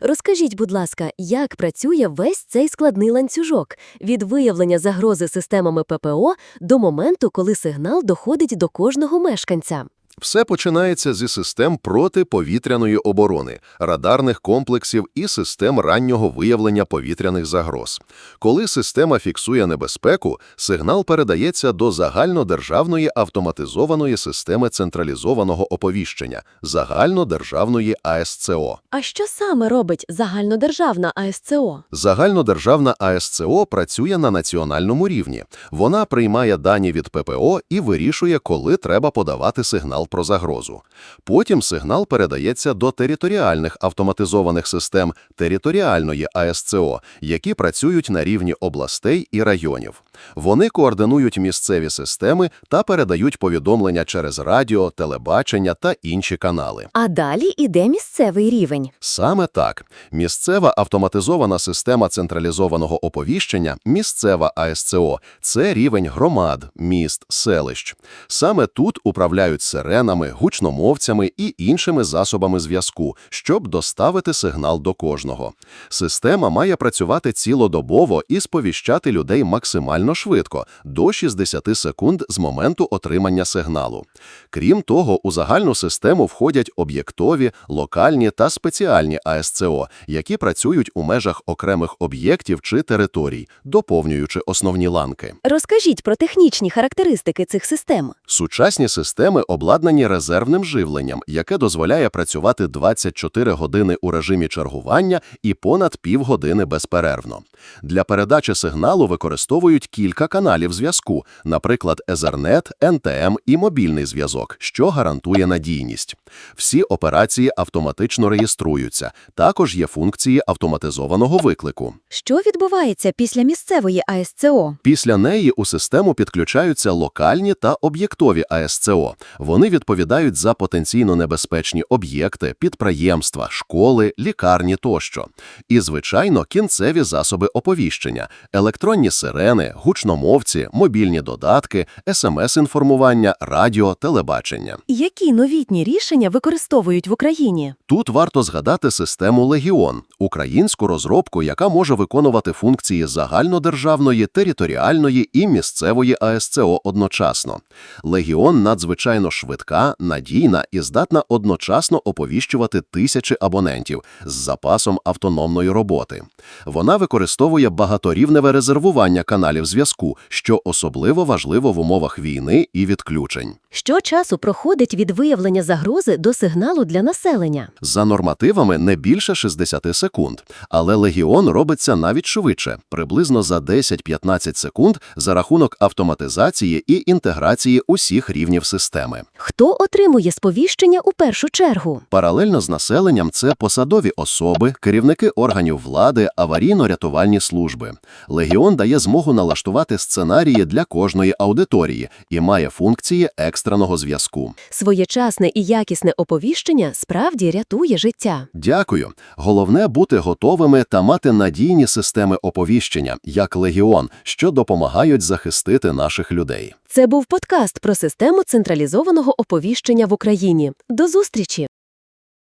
Розкажіть, будь ласка, як працює весь цей складний ланцюжок від виявлення загрози системами ППО до моменту, коли сигнал доходить до кожного мешканця? Все починається зі систем протиповітряної оборони, радарних комплексів і систем раннього виявлення повітряних загроз. Коли система фіксує небезпеку, сигнал передається до загальнодержавної автоматизованої системи централізованого оповіщення – загальнодержавної АСЦО. А що саме робить загальнодержавна АСЦО? Загальнодержавна АСЦО працює на національному рівні. Вона приймає дані від ППО і вирішує, коли треба подавати сигнал про загрозу. Потім сигнал передається до територіальних автоматизованих систем територіальної АСЦО, які працюють на рівні областей і районів. Вони координують місцеві системи та передають повідомлення через радіо, телебачення та інші канали. А далі іде місцевий рівень. Саме так. Місцева автоматизована система централізованого оповіщення, місцева АСЦО – це рівень громад, міст, селищ. Саме тут управляють сиренами, гучномовцями і іншими засобами зв'язку, щоб доставити сигнал до кожного. Система має працювати цілодобово і сповіщати людей максимально швидко – до 60 секунд з моменту отримання сигналу. Крім того, у загальну систему входять об'єктові, локальні та спеціальні АСЦО, які працюють у межах окремих об'єктів чи територій, доповнюючи основні ланки. Розкажіть про технічні характеристики цих систем. Сучасні системи обладнані резервним живленням, яке дозволяє працювати 24 години у режимі чергування і понад півгодини безперервно. Для передачі сигналу використовують кілька каналів зв'язку, наприклад, Ethernet, NTM і мобільний зв'язок, що гарантує надійність. Всі операції автоматично реєструються. Також є функції автоматизованого виклику. Що відбувається після місцевої АСЦО? Після неї у систему підключаються локальні та об'єктові АСЦО. Вони відповідають за потенційно небезпечні об'єкти, підприємства, школи, лікарні тощо. І, звичайно, кінцеві засоби оповіщення – електронні сирени, гучномовці, мобільні додатки, СМС-інформування, радіо, телебачення. Які новітні рішення використовують в Україні? Тут варто згадати систему «Легіон» – українську розробку, яка може виконувати функції загальнодержавної, територіальної і місцевої АСЦО одночасно. «Легіон» надзвичайно швидка, надійна і здатна одночасно оповіщувати тисячі абонентів з запасом автономної роботи. Вона використовує багаторівневе резервування каналів зв'язку, що особливо важливо в умовах війни і відключень. Що часу проходить від виявлення загрози до сигналу для населення? За нормативами не більше 60 секунд, але Легіон робиться навіть швидше, приблизно за 10-15 секунд за рахунок автоматизації і інтеграції усіх рівнів системи. Хто отримує сповіщення у першу чергу? Паралельно з населенням це посадові особи, керівники органів влади, аварійно-рятувальні служби. Легіон дає змогу налаштувати сценарії для кожної аудиторії і має функції екстреного зв'язку. Своєчасне і якісне оповіщення справді рятує життя. Дякую. Головне бути готовими та мати надійні системи оповіщення, як Легіон, що допомагають захистити наших людей. Це був подкаст про систему централізованого оповіщення в Україні. До зустрічі!